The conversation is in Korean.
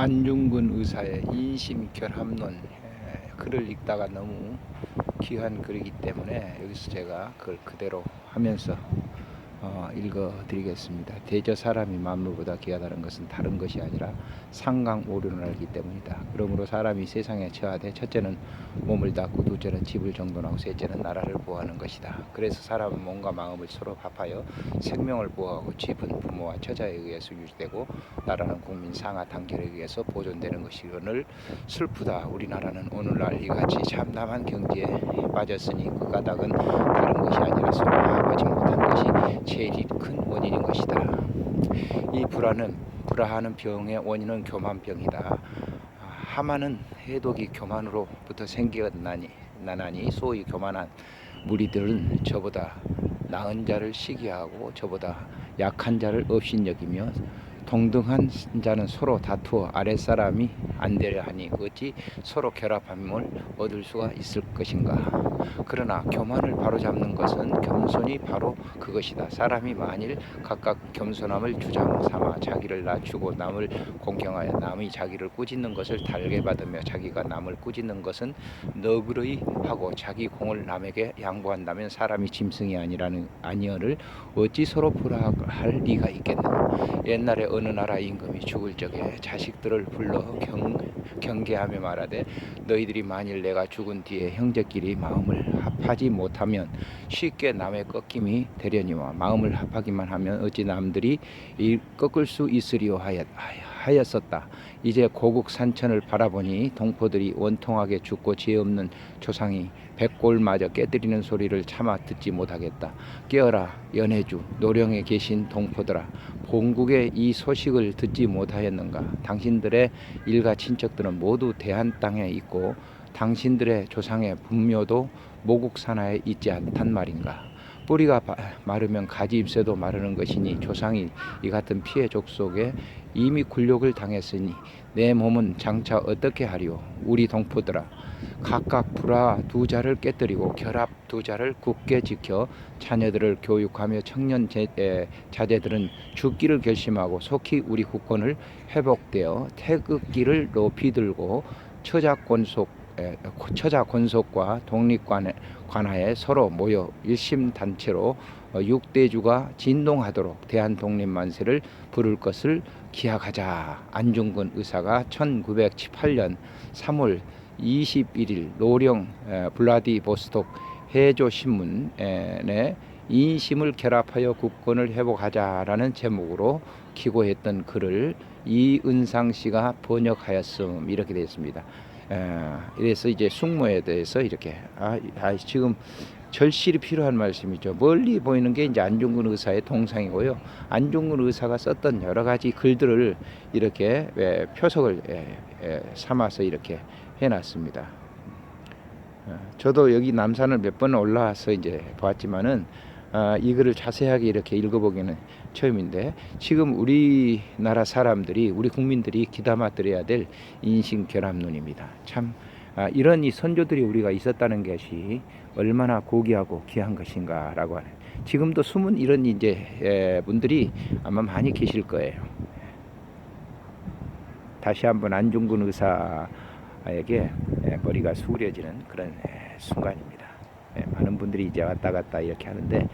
안중근 의사의 인심 결합론 에, 글을 읽다가 너무 귀한 글이기 때문에 여기서 제가 그걸 그대로 하면서 어, 읽어드리겠습니다. 대저 사람이 만물보다 귀하다는 것은 다른 것이 아니라 상강 오륜을 알기 때문이다. 그러므로 사람이 세상에 처하되 첫째는 몸을 닦고 둘째는 집을 정돈하고 셋째는 나라를 보호하는 것이다. 그래서 사람은 몸과 마음을 서로 합하여 생명을 보호하고 집은 부모와 처자에 의해서 유지되고 나라는 국민 상하 단결에 의해서 보존되는 것이거늘 슬프다. 우리나라는 오늘날 이같이 참담한 경지에 빠졌으니 그 까닭은 다른 것이 아니라 서로 합하지 못한 것이 제일 큰 원인인 것이다. 이 불안은 불화하는 병의 원인은 교만병이다. 하마는 해독이 교만으로부터 생겨나니 나나니 소위 교만한 무리들은 저보다 나은 자를 시기하고 저보다 약한 자를 업신여기며 동등한 자는 서로 다투어 아랫사람이 안 되려 하니 어찌 서로 결합함을 얻을 수가 있을 것인가. 그러나 교만을 바로잡는 것은 겸손이 바로 그것이다. 사람이 만일 각각 겸손함을 주장 삼아 자기를 낮추고 남을 공경하여 남이 자기를 꾸짖는 것을 달게 받으며 자기가 남을 꾸짖는 것은 너그러이 하고 자기 공을 남에게 양보한다면 사람이 짐승이 아니라는 아니어를 어찌 서로 불화할 리가 있겠느냐. 옛날에 어느 나라 임금이 죽을 적에 자식들을 불러 경, 경계하며 말하되 너희들이 만일 내가 죽은 뒤에 형제끼리 마음을 합하지 못하면 쉽게 남의 꺾임이 되려니와 마음을 합하기만 하면 어찌 남들이 이 꺾을 수 있으리요 하였, 하였 었다. 이제 고국 산천을 바라보니 동포들이 원통하게 죽고 죄 없는 조상이 백골마저 깨뜨리는 소리를 차마 듣지 못하겠다. 깨어라 연해주 노령에 계신 동포들아 본국의 이 소식을 듣지 못하였는가? 당신들의 일가 친척들은 모두 대한 땅에 있고 당신들의 조상의 분묘도 모국 산하에 있지 않단 말인가? 뿌리가 바- 마르면 가지 잎새도 마르는 것이니 조상이 이 같은 피해 족속에 이미 굴욕을 당했으니 내 몸은 장차 어떻게 하리오? 우리 동포들아 각각 불화 두 자를 깨뜨리고 결합 두 자를 굳게 지켜 자녀들을 교육하며 청년 제, 에, 자제들은 죽기를 결심하고 속히 우리 국권을 회복되어 태극기를 높이 들고 처자권속 에, 처자 권속과 독립관 관하에 서로 모여 일심 단체로 어, 육대주가 진동하도록 대한 독립 만세를 부를 것을 기약하자. 안중근 의사가 1918년 3월 21일 노령 에, 블라디보스톡 해조 신문에 인심을 결합하여 국권을 회복하자라는 제목으로 기고했던 글을 이은상 씨가 번역하였음 이렇게 되어 있습니다. 에, 이래서 이제 숙모에 대해서 이렇게 아, 아, 지금 절실히 필요한 말씀이죠. 멀리 보이는 게 이제 안중근 의사의 동상이고요. 안중근 의사가 썼던 여러 가지 글들을 이렇게 에, 표석을 에, 에, 삼아서 이렇게 해놨습니다. 어, 저도 여기 남산을 몇 번 올라와서 이제 보았지만은 아, 이 글을 자세하게 이렇게 읽어보기는 처음인데 지금 우리나라 사람들이 우리 국민들이 귀담아 들어야 될 인신결합론입니다. 참 아, 이런 이 선조들이 우리가 있었다는 것이 얼마나 고귀하고 귀한 것인가라고 하는 지금도 숨은 이런 이제 에, 분들이 아마 많이 계실 거예요. 다시 한번 안중근 의사에게 에, 머리가 수그려지는 그런 에, 순간입니다. 예, 많은 분들이 이제 왔다 갔다 이렇게 하는데